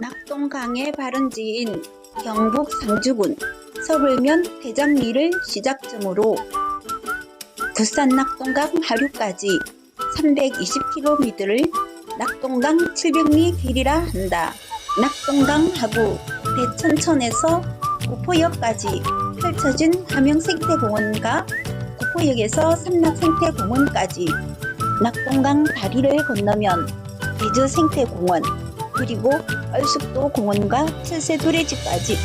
낙동강의 발원지인 경북 상주군 서울면 대장리를 시작점으로 부산 낙동강 하류까지 320km를 낙동강 700리 길이라 한다. 낙동강하고 대천천에서 구포역까지 펼쳐진 함영생태공원과 구포역에서 삼락생태공원까지 낙동강 다리를 건너면 비즈생태공원 그리고 얼숙도 공원과 칠세두레지까지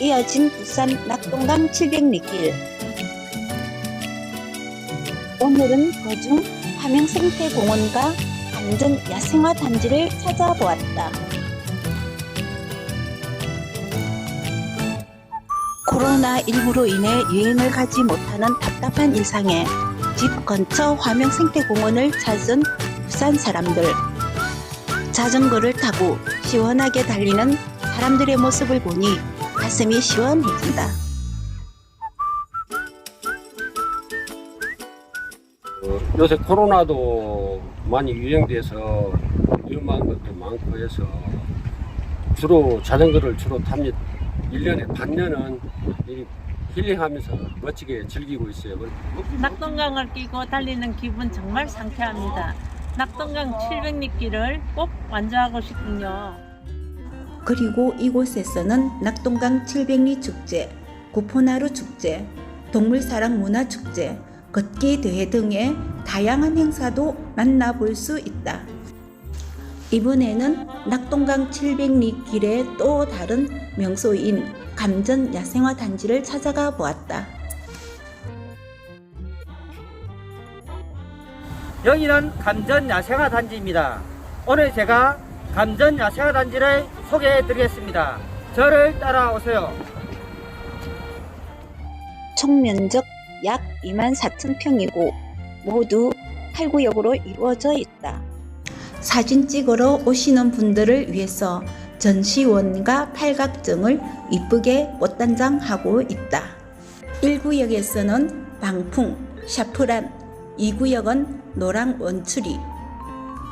이어진 부산 낙동강 700리길 오늘은 그중 함영생태공원과 안전 야생화 단지를 찾아보았다. 코로나19로 인해 여행을 가지 못하는 답답한 일상에 집 근처 화명생태공원을 찾은 부산 사람들. 자전거를 타고 시원하게 달리는 사람들의 모습을 보니 가슴이 시원해진다. 어, 요새 코로나도 많이 유행돼서 위험한 것도 많고 해서 주로 자전거를 주로 탑니다. 1년에 반년은 이 힐링하면서 멋지게 즐기고 있어요. 낙동강을 끼고 달리는 기분 정말 상쾌합니다. 낙동강 700리길을 꼭 완주하고 싶군요. 그리고 이곳에서는 낙동강 700리 축제, 구포나루 축제, 동물사랑 문화축제, 걷기 대회 등의 다양한 행사도 만나볼 수 있다. 이번에는 낙동강 700리 길의 또 다른 명소인 감전 야생화 단지를 찾아가 보았다. 여기는 감전 야생화 단지입니다. 오늘 제가 감전 야생화 단지를 소개해 드리겠습니다. 저를 따라오세요. 총 면적 약 2만 4천 평이고 모두 8구역으로 이루어져 있다. 사진 찍으러 오시는 분들을 위해서 전시원과 팔각정을 이쁘게 꽃단장하고 있다. 1구역에서는 방풍, 샤프란, 2구역은 노랑 원추리,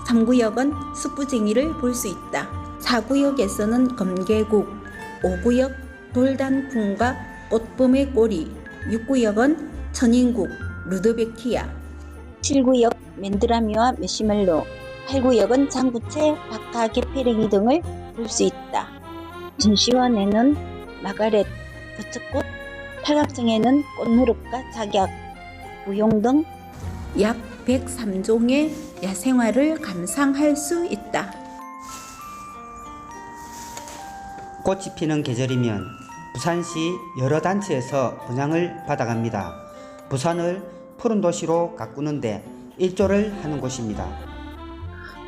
3구역은 숯부쟁이를 볼 수 있다. 4구역에서는 검계국, 5구역 돌단풍과 꽃봄의 꼬리, 6구역은 천인국, 루드베키아, 7구역 맨드라미와 메시멜로, 8구역은 장구채, 박하, 개페랭이 등을 볼 수 있다. 전시원에는 마가렛, 버섯꽃, 팔각정에는 꽃무릎과 작약, 무용 등 약 103종의 야생화를 감상할 수 있다. 꽃이 피는 계절이면 부산시 여러 단체에서 분양을 받아갑니다. 부산을 푸른 도시로 가꾸는데 일조를 하는 곳입니다.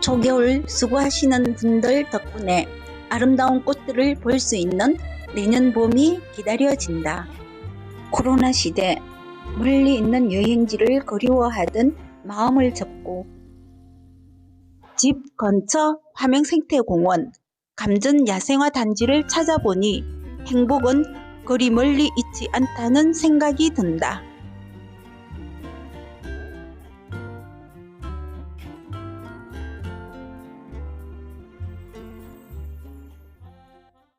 초겨울 수고하시는 분들 덕분에 아름다운 꽃들을 볼 수 있는 내년 봄이 기다려진다. 코로나 시대 멀리 있는 여행지를 그리워하던 마음을 접고 집 근처 화명생태공원 감전 야생화 단지를 찾아보니 행복은 그리 멀리 있지 않다는 생각이 든다.